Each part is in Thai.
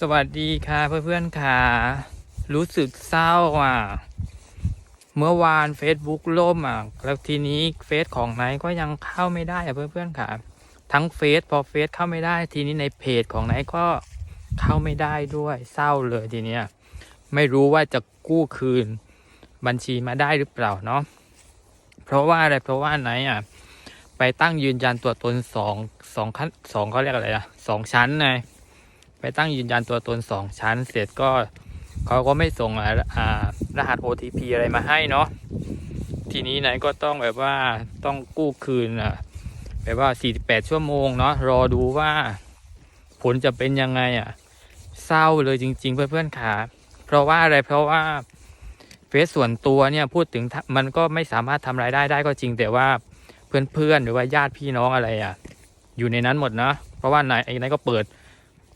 สวัสดีค่ะเพื่อนๆค่ะ รู้สึกเศร้าอะ เมื่อวาน Facebook ล่มอะ แล้วทีนี้เฟซของไหนก็ยังเข้าไม่ได้อะเพื่อนๆค่ะ ทั้งเฟซพอเฟซเข้าไม่ได้ ทีนี้ในเพจของไหนก็เข้าไม่ได้ด้วยเศร้าเลยทีเนี้ยไม่รู้ว่าจะกู้คืนบัญชีมาได้หรือเปล่าเนาะเพราะว่าอะไรเพราะว่าไหนอะ ไปตั้งยืนยันตัวตนสองสองขั้นสองเขาเรียกอะไรอะสองชั้นไง ไปตั้งยืนยันตัวตนสองชั้น เสร็จก็เขาก็ไม่ส่งรหัส OTP อะไรมาให้เนาะทีนี้ไหนก็ต้องแบบว่าต้องกู้คืนอะแบบว่า 48 ชั่วโมงเนาะรอดูว่าผลจะเป็นยังไงอะเศร้าเลยจริง ๆ เพื่อนๆขาเพราะว่าอะไรเพราะว่าเฟซส่วนตัวเนี่ยพูดถึงมันก็ไม่สามารถทำรายได้ได้ก็จริง แต่ว่าเพื่อนๆหรือว่าญาติพี่น้องอะไรอะ อยู่ในนั้นหมดนะเพราะว่านายไอ้นายก็เปิด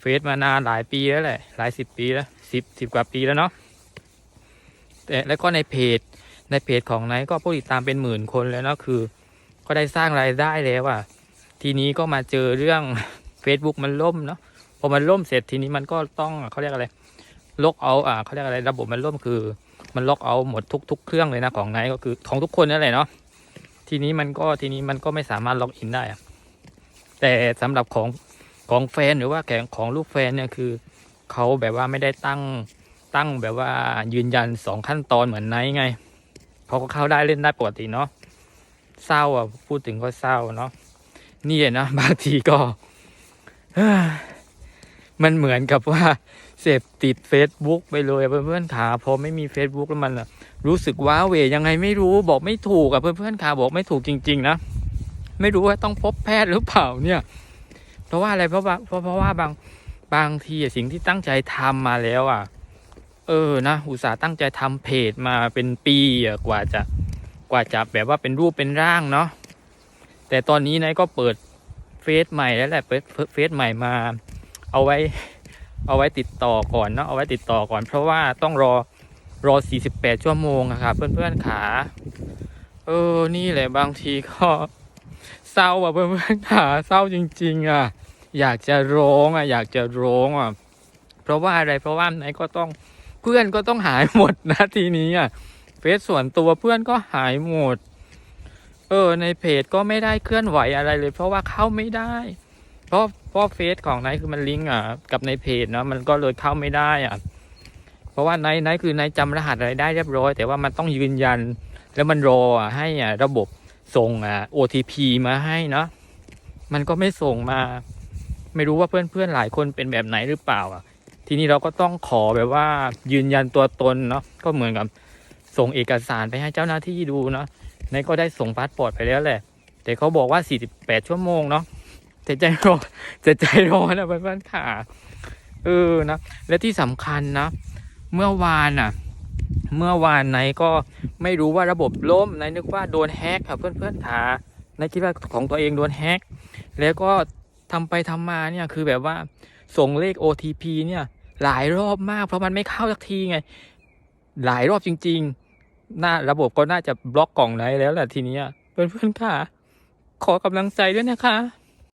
เฟซมานานหลายปีแล้วแหละ หลายสิบปีแล้วสิบสิบกว่าปีแล้วเนาะแต่แล้วก็ในเพจในเพจของไนก็ผู้ติดตามเป็นหมื่นคนแล้วเนาะคือ ก็ได้สร้างรายได้แล้วอะทีนี้ก็มาเจอเรื่อง Facebook มันล่มเนาะพอมันล่มเสร็จทีนี้มันก็ต้องเขาเรียกอะไรล็อกเอาอ่าเขาเรียกอะไรระบบมันล่มคือ มันล็อกเอาหมดทุกทุกเครื่องเลยนะของไนก็คือของทุกคนนั่นแหละเนาะทีนี้มันก็ทีนี้มันก็ไม่สามารถล็อกอินได้อะแต่สำหรับของ ของแฟนหรือว่าแขงของลูกแฟนเนี่ยคือเขาแบบว่าไม่ได้ตั้งตั้งแบบว่ายืนยันสองขั้นตอนเหมือนไนไงเขาก็เข้าได้เล่นได้ปกติเนาะเศร้าอะพูดถึงก็เศร้าเนาะนี่นะบางทีก็มันเหมือนกับว่าเสพติด Facebook ไปเลยเพื่อนๆขาพอไม่มี Facebook แล้วมันะรู้สึกว้าเวยังไงไม่รู้บอกไม่ถูกอะเพื่อนๆขาบอกไม่ถูกจริง ๆ นะ ไม่รู้ว่าต้องพบแพทย์หรือเปล่าเนี่ย เพราะว่าอะไรเพราะว่าเพราะเพราะว่าบางบางทีสิ่งที่ตั้งใจทำมาแล้วอะ เออนะอุตส่าห์ตั้งใจทำเพจมาเป็นปีกว่าจะกว่าจะแบบว่าเป็นรูปเป็นร่างเนาะแต่ตอนนี้นายก็เปิดเฟซใหม่แล้วแหละเปิดเฟซใหม่มา เอาไว้ เอาไว้ติดต่อก่อนเนาะเอาไว้ติดต่อก่อน เพราะว่าต้องรอรอ 48 ชั่วโมงอะครับเพื่อนๆขา เออ นี่แหละบางทีก็เศร้าอะเพื่อนๆขาเศร้าจริง ๆอะ อยากจะร้องอะอยากจะร้องอะเพราะว่าอะไรเพราะว่าไหนก็ต้องเพื่อนก็ต้องหายหมดนะทีนี้อะเฟซส่วนตัวเพื่อนก็หายหมด เออ ในเพจก็ไม่ได้เคลื่อนไหวอะไรเลย เพราะว่าเข้าไม่ได้ เพราะเพราะเฟซของไนท์คือมันลิงก์อะกับในเพจเนาะมันก็เลยเข้าไม่ได้อะเพราะว่าไนท์ไนท์คือไนท์จำรหัสอะไรได้เรียบร้อย แต่ว่ามันต้องยืนยัน แล้วมันรออะให้อะระบบส่งอ่า OTP มาให้เนาะมันก็ไม่ส่งมา ไม่รู้ว่าเพื่อนๆหลายคนเป็นแบบไหนหรือเปล่าอะทีนี้เราก็ต้องขอแบบว่ายืนยันตัวตนเนาะก็เหมือนกับส่งเอกสารไปให้เจ้าหน้าที่ดูเนาะในก็ได้ส่งพาสปอร์ตไปแล้วแหละ แต่เขาบอกว่า 48 ชั่วโมงเนาะจะใจร้อนจะใจร้อนนะเพื่อนๆค่ะเออนะและที่สำคัญนะ เมื่อวานอะ เมื่อวานไหนก็ไม่รู้ว่าระบบล่มไหนนึกว่าโดนแฮกค่ะเพื่อนๆขาไหนคิดว่าของตัวเองโดนแฮกแล้วก็ ทำไปทำมาเนี่ยคือแบบว่าส่งเลข OTP เนี่ยหลายรอบมาก เพราะมันไม่เข้าสักทีไง หลายรอบจริงๆน่าระบบก็น่าจะบล็อกกล่องไหนแล้วแหละทีเนี้ยเพื่อนๆค่ะ ขอกำลังใจด้วยนะคะ